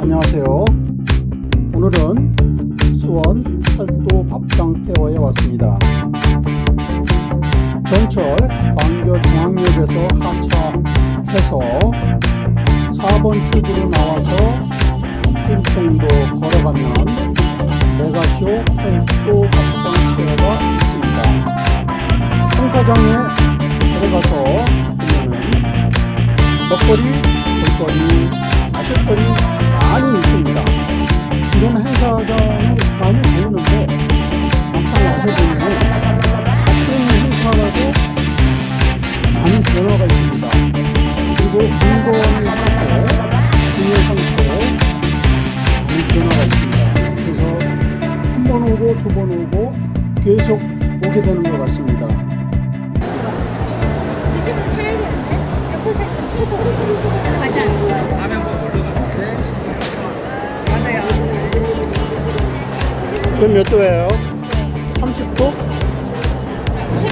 안녕하세요. 오늘은 수원 팔도 밥상 페어에 왔습니다. 전철 광교 중앙역에서 하차해서 4번 출구로 나와서 10분 정도 걸어가면 메가쇼 팔도 밥상 페어가 있습니다. 행사장에 들어가서 보면은 먹거리, 그럼 몇 도예요? 30도?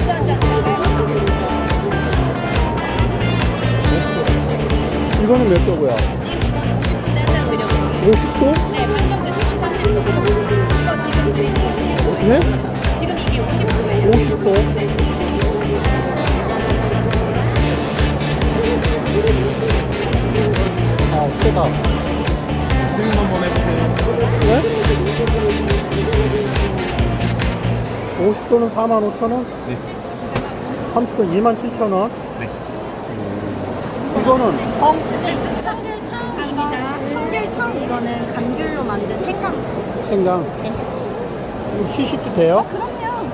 한잔 드릴까요? 이거는 몇 도고요? 지금 이건 50분대 한잔 드려요. 50도? 네, 방금 드신 건 30도. 이거 지금 드린 거 지금 네? 지금 이게 50도예요. 50도? 아, 세다. 스윙 한번 해보세요. 네? 50도는 45,000원? 네. 30도 27,000원? 네. 이거는 청? 네, 청귤청 이거 청귤청 이거는 감귤로 만든 생강청. 생강. 네. 이거 시식도 돼요? 그럼요.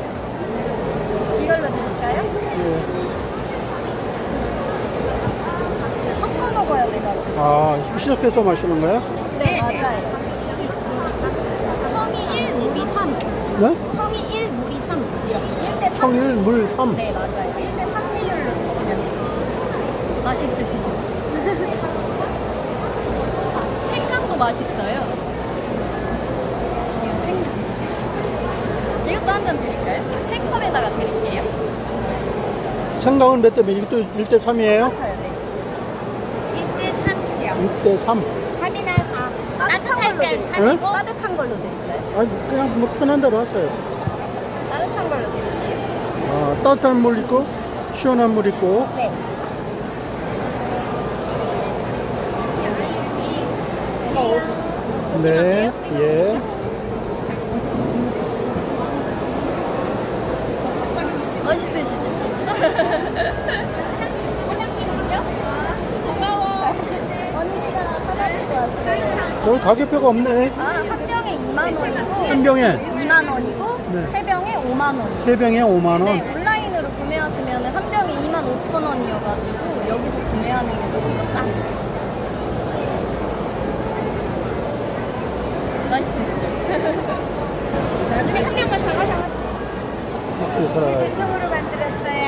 이걸로 드릴까요? 예. 이거 섞어 먹어야 돼가지고. 아, 시작해서 마시는 거예요? 네, 맞아요. 청이 1, 물이 3. 네? 청이 1, 물이 3. 이렇게 1대 3. 청일, 물, 3. 네, 맞아요. 1대 3 비율로 드시면 되세요. 맛있으시죠? 생강도 맛있어요. 이거 생강. 이것도 한 잔 드릴까요? 세 컵에다가 드릴게요. 생강은 몇 대 몇? 이것도 1대 3이에요? 같아요, 네. 1대 3이요. 1대 3. 3이나 4. 따뜻한 걸로 드릴까요? 응? 따뜻한 걸로 드릴까요? 아니, 그냥 뭐 편한 대로 하세요. 따뜻한 걸로 드릴게요. 아, 따뜻한 물 있고, 시원한 물 있고. 네. 이거 네, 조심하세요. 예. 멋있으시죠? 사장님은요? 고마워. 언니가 사다 주고 저기 가격표가 없네. 아, 한 병에 2만 원이고 한 병에 2만 원이고 네. 세 병에 5만 원. 세 병에 5만 원. 네, 온라인으로 구매하시면 한 병에 2만 5천 원이어가지고 여기서 구매하는 게 조금 더 싸요. 맛있으시죠? 나중에 한 병만 사가셔가지고. 학교 살아가요. 유통으로 만들었어요.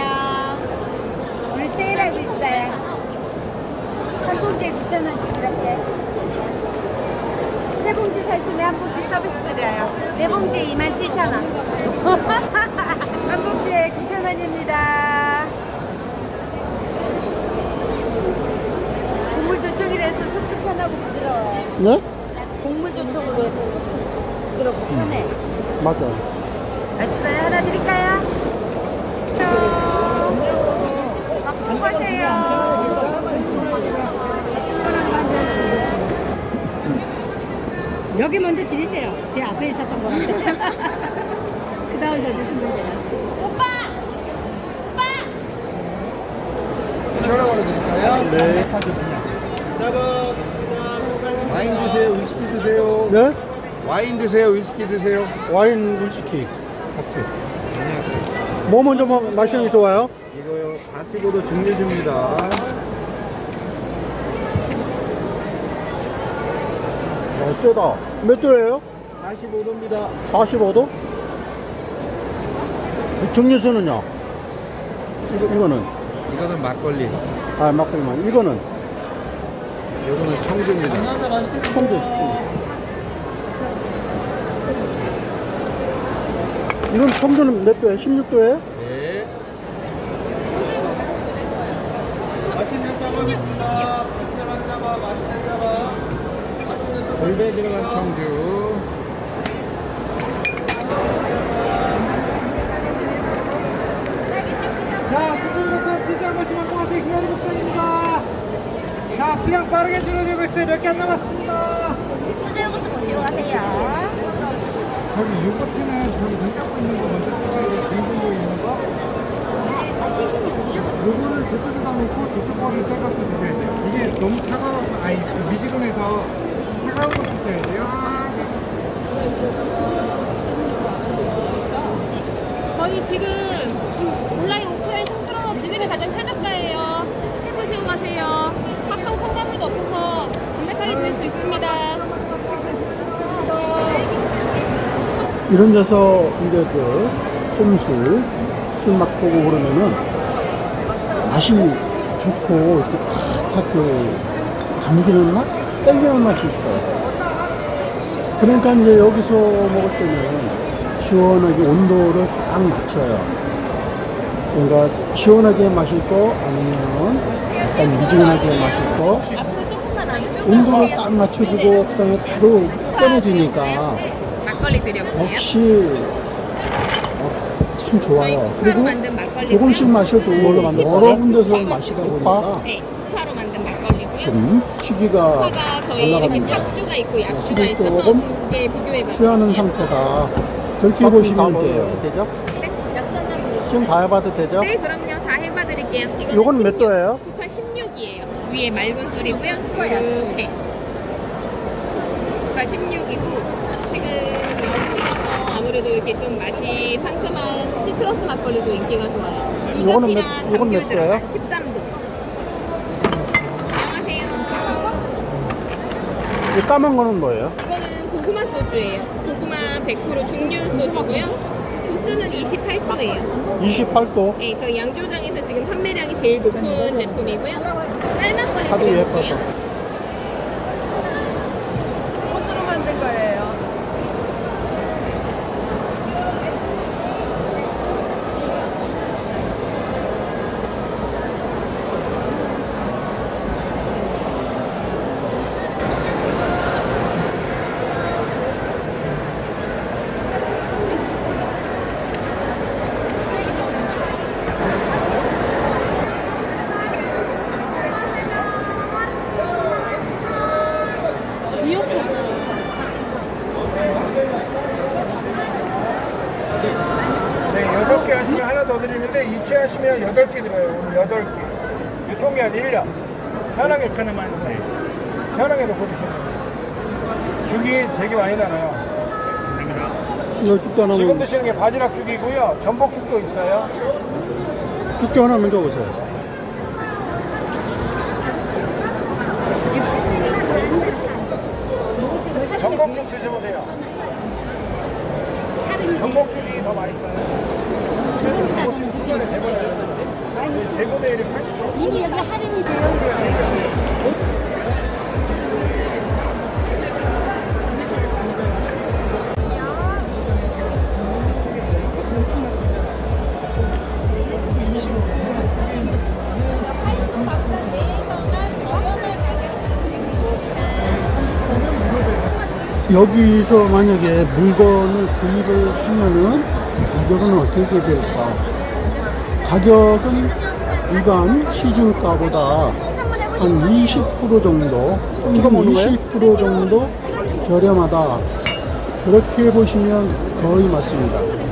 오늘 세일하고 있어요. 한 봉지에 9,000원씩 이렇게. 세 봉지 사시면 한 봉지 서비스 드려요. 네 봉지에 27,000원. 한 봉지에 9,000원입니다. 곡물 조청이라서 속도 편하고 부드러워요. 네? 곡물 조청으로 해서 속도 부드럽고 편해. 맞아요. 맛있어요? 하나 드릴까요? 여기 먼저 드리세요. 제 앞에 있었던 거라서. 그 다음 저 주시면 돼요. 시원한 걸로 드릴까요? 네. 와인 드세요, 위스키 드세요. 네? 와인 드세요, 위스키 드세요. 와인 위스키 같이. 뭐 먼저 마- 마시는 게 좋아요? 이거요, 45도 증류주입니다. 어, 세다. 몇 도예요? 45도입니다. 45도? 증류수는요? 이거, 이거는? 이거는 막걸리, 아, 막걸리만. 이거는? 이거는 청주입니다. 청주. 이건 청주는 몇 도예요? 16도예요? 네. 맛있는 짜밥 있습니다. 맛있는. 골배 들어간 청주. 자, 수준부터 치즈 한 번씩만 뽑아서 기다리고 있습니다. 자, 수량 빠르게 줄어들고 있어요. 몇 개 안 남았습니다. 요거트 보시러 가세요. 저기 요거트는 저기 눈 잡고 있는 거 먼저 찍어야 돼요. 빙빙 있는 거. 아? 요거를 저쪽에다 놓고 저쪽 거를 빼갖고 드셔야 돼요. 이게 너무 차가워서, 아니, 그 미지근해서 저희 지금 온라인 오프라인 통틀어서 지금이 가장 최저가예요. 해보시고 가세요. 합성 첨가물도 없어서 담백하게 드실 수 있습니다. 이런 데서 이제 그 홈술 술 맛보고 그러면은 맛이 좋고 이렇게 탁탁 그 감기는 맛, 땡기는 맛이 있어요. 그러니까 이제 여기서 먹을 때는 시원하게 온도를 딱 맞춰요. 그러니까 시원하게 마실 거 아니면 약간 미지근하게 마실 거 앞으로 조금만 안 온도를 딱 맞춰주고 그다음에 바로 꺼내주니까 막걸리 드려볼게요. 역시 어, 참 좋아요. 그리고 만든. 조금씩 마셔도 이거는 여러 군데서 마시다 보니까 네, 좀 취기가 국화가 저희 이렇게 올라갑니다. 탁주가 있고 약주가 술을 있어서 조금 두 개 비교해봤어요. 취하는 상태다. 그렇게 보시면 돼요. 되죠? 지금 다 해봐도 되죠? 네, 그럼요. 다 해봐드릴게요. 이거는 요거는 몇 16, 도예요? 국화 16이에요. 위에 맑은 술이고요. 이렇게. 국화 16이고 지금 여름이라서 아무래도 이렇게 좀 맛이 상큼한 시트러스 막걸리도 인기가 좋아요. 요거는 몇- 요건 몇. 도예요? 13도. 이 까만 거는 뭐예요? 이거는 고구마 소주예요. 고구마 100% 중류 소주고요. 도수는 28도예요. 28도. 네, 저희 양조장에서 지금 판매량이 제일 높은 제품이고요. 쌀 막걸리 하도 드려볼게요. 예뻐서. 꽃으로 만든 거예요. 네, 여덟 개 하시면 하나 더 드리는데 이체 하시면 여덟 개 들어요. 오늘 여덟 개. 유통기한 1년. 편하게 편하면 네. 편하게 놓고 드시면 돼요. 죽이 되게 많이 나가요. 이거 죽도 하나 지금 만 드시는 게 바지락 죽이고요. 전복죽도 있어요. 죽도 하나 먼저 보세요. 전복죽 드셔보세요. 전복죽이 더 맛있어요. 재고대율이 80%. 이미 여기 할인이 되어 있어요. 여기서 만약에 물건을 구입을 하면은 가격은 어떻게 될까? 가격은 일반 시중가보다 한 20% 정도, 평균 20% 정도 저렴하다. 그렇게 보시면 거의 맞습니다.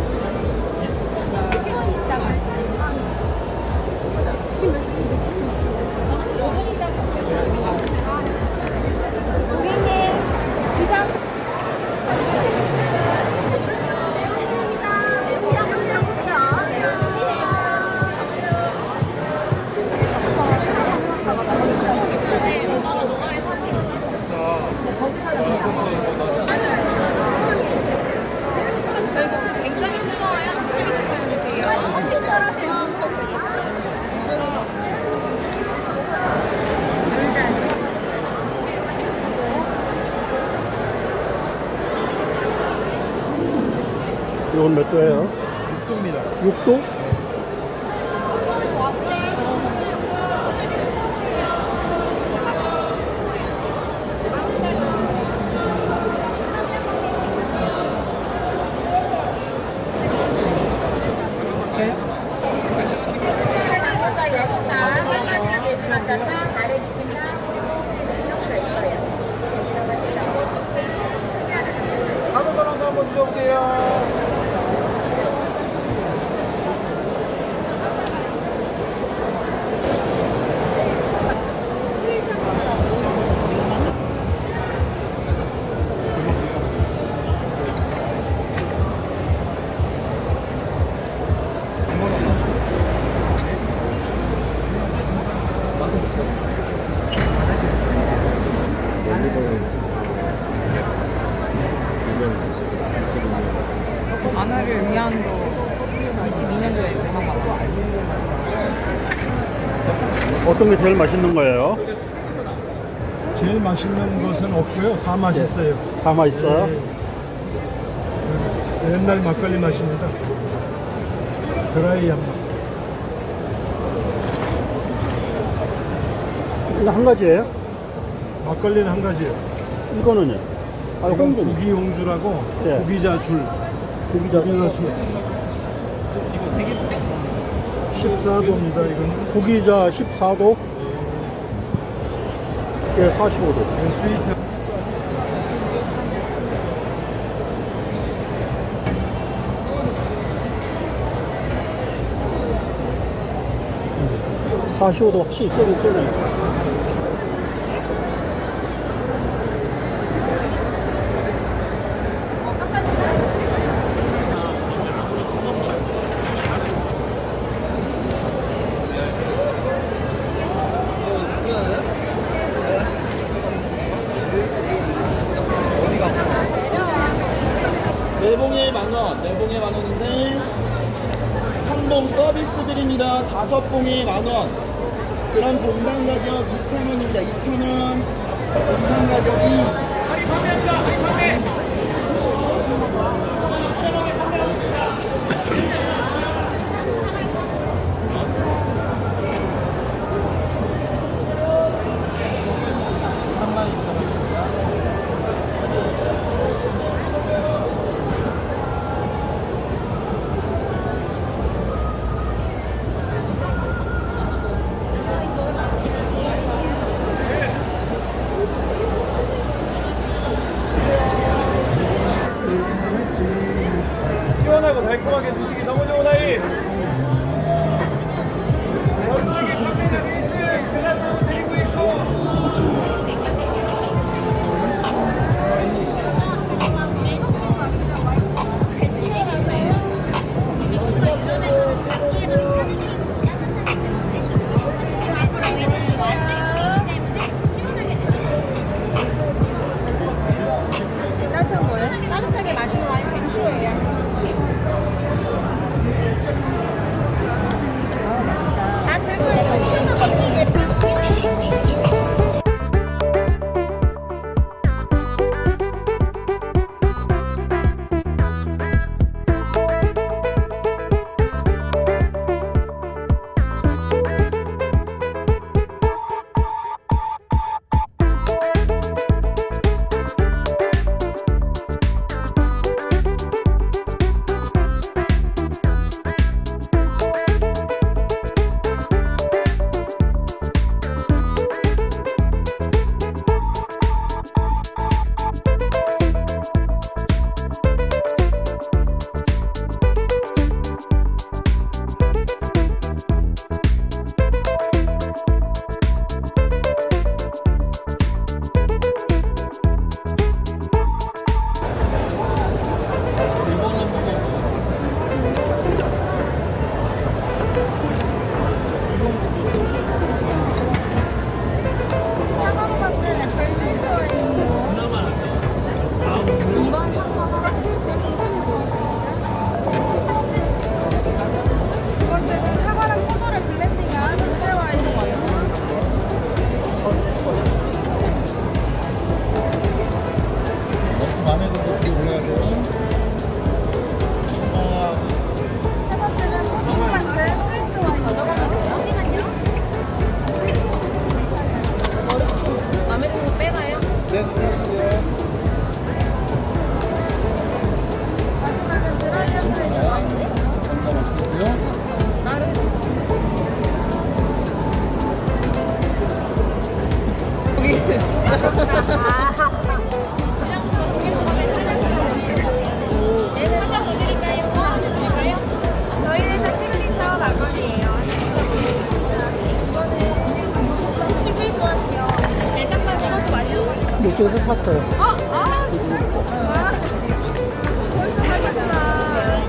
몇 도예요? 6도입니다. 6도? 어떤 게 제일 맛있는 거예요? 제일 맛있는 것은 없고요. 다 맛있어요. 다 맛있어요? 옛날 막걸리 맛입니다. 드라이한 맛. 이거 한 가지예요? 막걸리는 한 가지예요. 이거는요? 아, 이건 홍주는? 고기 홍주라고 예. 고기자 줄. 고기자 고기자 술. 14도입니다. 이건 고기자 14도? 예, 45도. 이건 스위트. 음. 45도 확실히 세긴 세네. 서비스 드립니다. 다섯 봉에 만 원. 그럼 본당 가격 2,000원입니다. 2,000원. 본당 가격이 시원하고 여기서 샀어요. 어? 아, 벌써 가셨구나.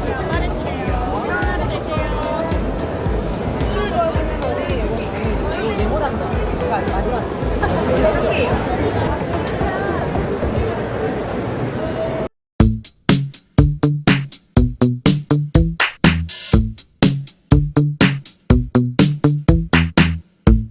시원하게 되세요. 술도 하신 거니? 이거 리모란다. 마지막. 이렇게.